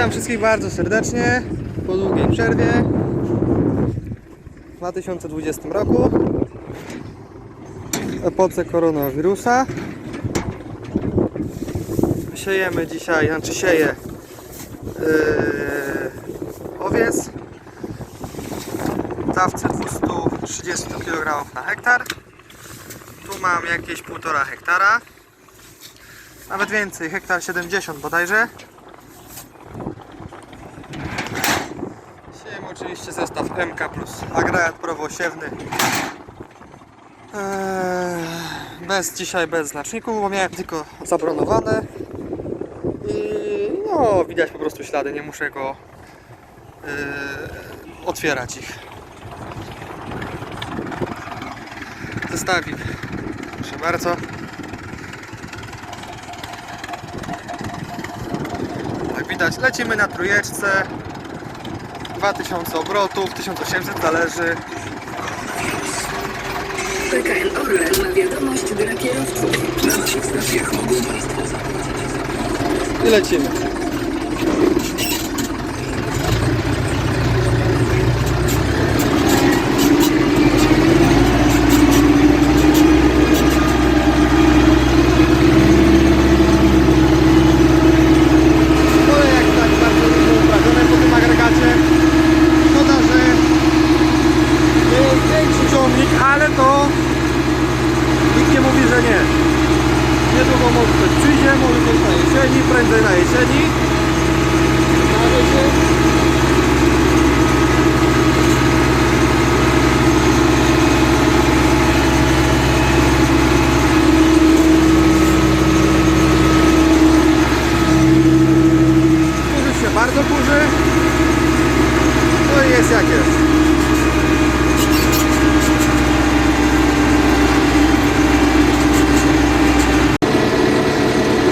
Witam wszystkich bardzo serdecznie po długiej przerwie w 2020 roku. W epoce koronawirusa. Siejemy dzisiaj, znaczy sieję yy, owiec. Dawce 230 kg na hektar. Tu mam jakieś 1,5 hektara. Nawet więcej, hektar 70 bodajże Siejemy oczywiście zestaw MK plus agregat prowosiewny. Eee, bez dzisiaj bez znaczników, bo miałem tylko zabronowane. I no widać po prostu ślady, nie muszę go eee, otwierać ich. Zestawik. Proszę bardzo. Jak widać, lecimy na trójeczce. 2000 obrotów, 1800 zależy. PKN Orlen ma wiadomość dla kierowców. Na naszych stacjach mogą Państwo I lecimy. Pole jak tak bardzo dużo uprawione po tym agregacie. Szkoda, że nie jest większy ciągnik, ale to nikt nie mówi, że nie. Niedługo może coś przyjdzie, może coś na jesieni, prędzej na jesieni. Na razie. Kurzy się bardzo kurzy. No i jest jak jest.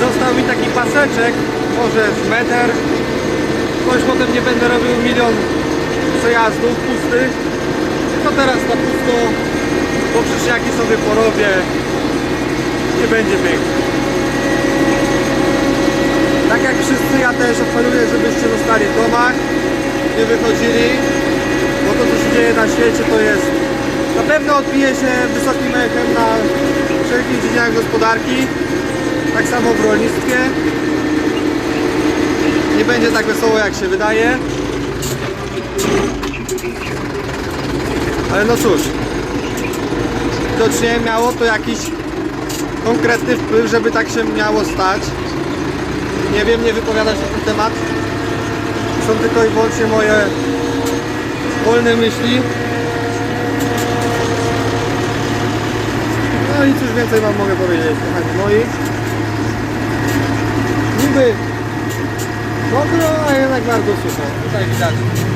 Został mi taki paseczek, może z meter. Bo już potem nie będę robił milion przejazdów pustych. To teraz na pusto, bo przecież sobie porobię, nie będzie pięknie. Tak jak wszyscy, ja też apeluję, żebyście zostali w domach, nie wychodzili, bo to co się dzieje na świecie to jest na pewno odbije się wysokim echem na wszelkich dziedzinach gospodarki tak samo w rolnictwie. Nie będzie tak wesoło jak się wydaje. Ale no cóż, widocznie miało to jakiś konkretny wpływ, żeby tak się miało stać. Nie wiem, nie wypowiadam się na ten temat. Są tylko i wyłącznie moje wolne myśli. No i cóż więcej wam mogę powiedzieć, kochani moi niby mokro, a jednak bardzo sucho. Tutaj widać.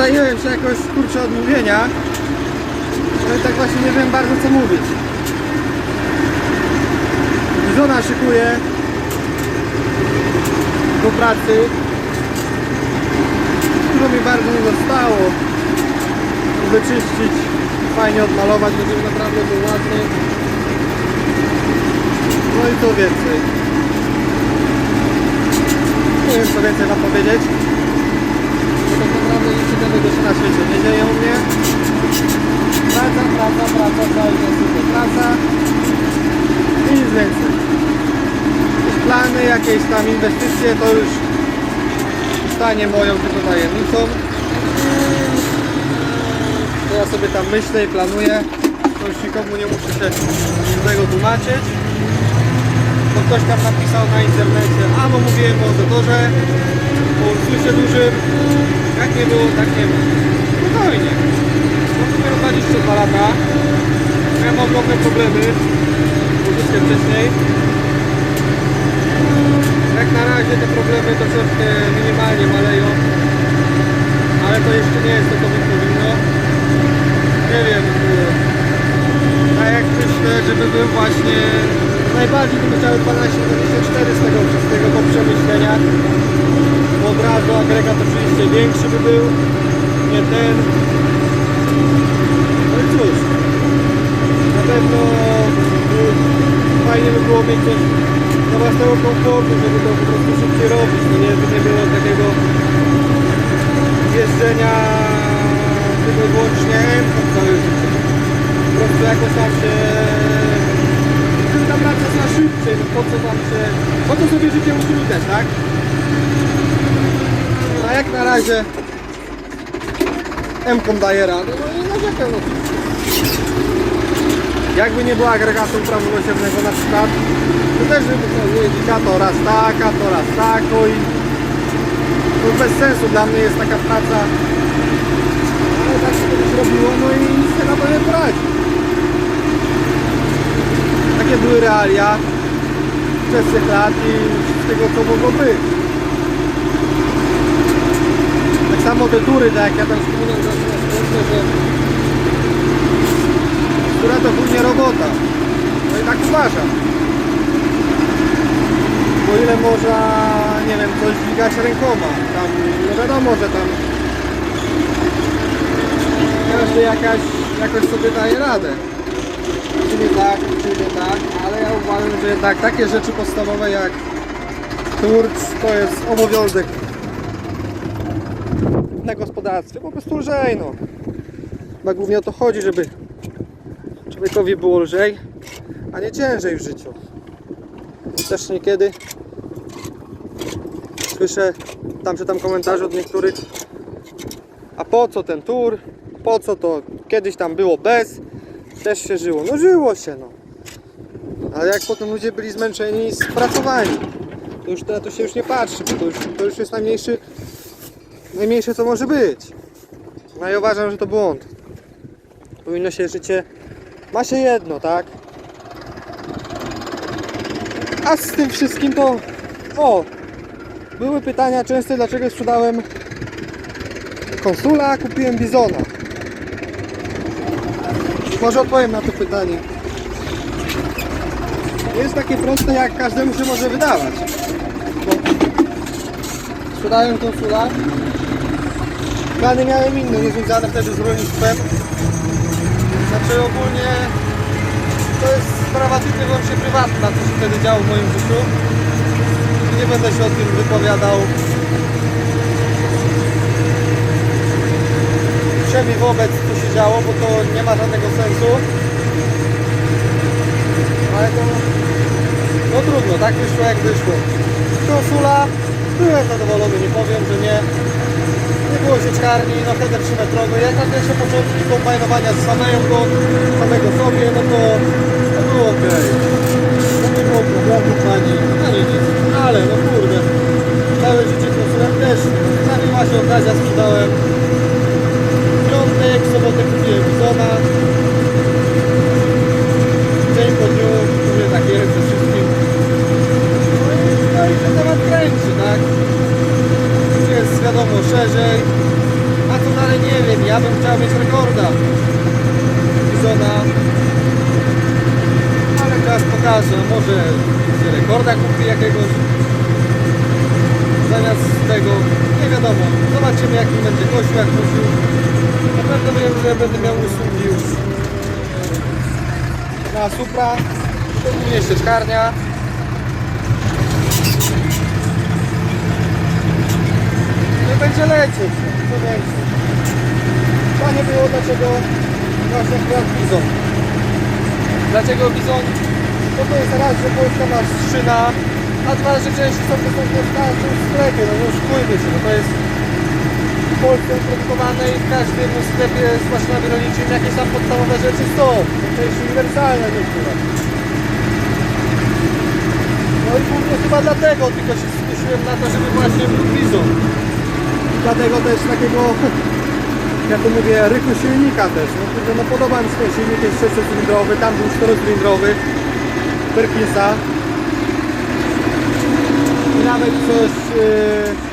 Odzwyczaiłem się jakoś kurczę od mówienia. No i tak właśnie nie wiem bardzo co mówić. Żona szykuje do pracy. Dużo mi bardzo nie zostało. Wyczyścić, fajnie odmalować, żeby naprawdę był ładny. No i co więcej. Nie wiem co więcej wam powiedzieć bo tak naprawdę nic ciekawego się na świecie nie dzieje u mnie. Praca, praca, praca, cały czas tylko praca i nic więcej. Jakieś plany, jakieś tam inwestycje to już stanie moją tylko tajemnicą. to ja sobie tam myślę i planuję. To już nikomu nie muszę się tego tłumaczyć. Bo ktoś tam napisał na internecie, a bo mówiłem o motorze, o ursusie dużym. Jak nie było, tak nie ma. Spokojnie. Mam dopiero 22 lata. Ja mam ogromne problemy. Troszeczkę wcześniej. Jak na razie te problemy troszeczkę minimalnie maleją. Ale to jeszcze nie jest to, co być powinno. Nie wiem. A jak myślę, żeby był właśnie najbardziej bym chciał 1224 z tego wszystkiego po. Od razu agregat oczywiście większy by był, nie ten. No i cóż, na pewno fajnie by było mieć coś dla własnego komfortu, żeby to po prostu szybciej robić. No nie, nie było takiego jeżdżenia tylko i wyłącznie życie. Po prostu jakoś tam się ta praca za szybciej, no po co tam się, po co sobie życie utrudniać, tak? A jak na razie M-ką daje radę, no i narzekam no. Jakby nie było agregatu prawowosiewnego na przykład, to też by musiał jeździć a to raz tak, a to raz tak, no i to bez sensu dla mnie jest taka praca, ale tak się kiedyś robiło, no i nic się na to nie poradzi. Takie były realia przez tych lat i z tego co mogło być. Tak samo te tury, tak jak ja tam wspominam, że, która to głównie robota. No i tak uważam. Bo ile można, nie wiem, coś dźwigać rękoma. Tam, no wiadomo, że tam każdy jakaś, jakoś sobie daje radę. Czy nie tak, czy nie tak, ale ja uważam, że jednak takie rzeczy podstawowe jak turc to jest obowiązek na gospodarstwie. Po prostu lżej, no. Chyba głównie o to chodzi, żeby człowiekowi było lżej, a nie ciężej w życiu. Też niekiedy słyszę, tam czytam komentarze od niektórych a po co ten tur? Po co to? Kiedyś tam było bez, też się żyło. No żyło się no. Ale jak potem ludzie byli zmęczeni i spracowani, to już teraz to się już nie patrzy, to już, to już jest najmniejszy, najmniejsze co może być. No i uważam, że to błąd. Powinno się życie, ma się jedno, tak? A z tym wszystkim to, o, były pytania częste, dlaczego sprzedałem konsula, a kupiłem bizona. Może odpowiem na to pytanie. Nie jest takie proste, jak każdemu się może wydawać. Sprzedałem konsula. Plany miałem inne, nie związane wtedy z rolnictwem. Znaczy ogólnie to jest sprawa tylko wyłącznie prywatna, co się wtedy działo w moim życiu. Nie będę się o tym wypowiadał wszemi wobec co się działo, bo to nie ma żadnego sensu. Ale to no trudno, tak wyszło jak wyszło. Konsula, byłem zadowolony, nie powiem, że nie. Nie było sieczkarni, no wtedy trzymetrowy. Jak na pierwsze początki kombajnowania z samego, samego sobie, no to, to było ok. No nie było problemu ani, ani nic. Ale no kurde, całe życie konsulem też trafiła się okazja, sprzedałem piątek, w sobotę kupiłem bizona. Dzień po dniu, mówię takie ze wszystkim. No i, no i ten temat kręci, tak? Jest wiadomo szerzej. A co dalej nie wiem, ja bym chciał mieć rekorda bizona. Ale pokaże, może się rekorda kupi jakiegoś. Zamiast tego, nie wiadomo, zobaczymy jaki będzie gościu, jak nosił. Na pewno wiem, że będę miał usługi już na Supra. To głównie ścieczkarnia. Nie będzie lecieć, co więcej. Pytanie było dlaczego właśnie akurat Bizon. Dlaczego Bizon? Bo to jest raz, że polska maszyna, a dwa, że części są dostępne w każdym sklepie. No nie oszukujmy się, no to jest Polsce produkowane i w każdym sklepie z maszynami rolniczymi jakieś tam podstawowe rzeczy są. Części uniwersalne niektóre. No i głównie chyba dlatego tylko się skusiłem na to, żeby właśnie był bizon. Dlatego też takiego, ja to mówię, ryku silnika też. No, no podoba mi się ten silnik, jest 6-cylindrowy, tam był 4-cylindrowy Perkinsa. I nawet coś... Yy,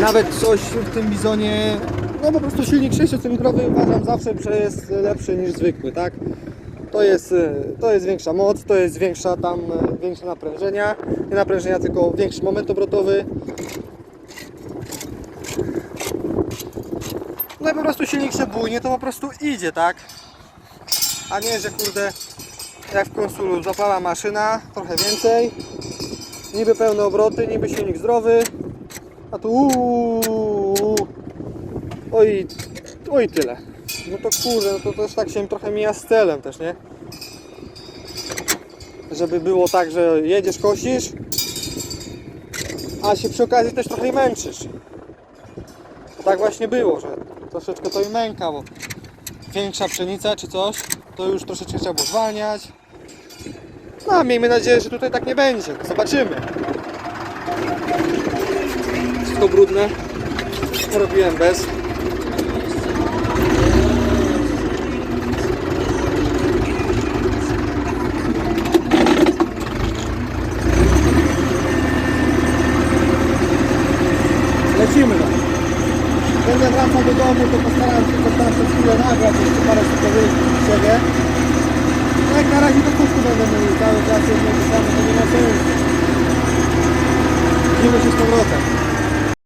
nawet coś w tym bizonie, no po prostu silnik 6-cylindrowy uważam zawsze, że jest lepszy niż zwykły, tak? To jest, y, to jest większa moc, to jest większa tam, y, większe naprężenia, nie naprężenia, tylko większy moment obrotowy. No i po prostu silnik się bujnie, to po prostu idzie, tak? A nie, że kurde, jak w konsulu zapala maszyna, trochę więcej, niby pełne obroty, niby silnik zdrowy, a tu uuu, oj, oj tyle. No to kurde, no to też tak się trochę mija z celem też, nie? Żeby było tak, że jedziesz, kosisz, a się przy okazji też trochę męczysz. Tak właśnie było, że troszeczkę to i męka, bo większa pszenica czy coś, to już troszeczkę trzeba było zwalniać. No, a miejmy nadzieję, że tutaj tak nie będzie. Zobaczymy. Wszystko brudne. Robiłem bez. Lecimy no. Będę wracał do domu, to postaram się tam przez chwilę nagrać, jeszcze parę słów powiedzieć z siebie. No jak na razie to puszku będę mówił cały czas, jedno to samo, to nie ma sensu. Widzimy się z powrotem.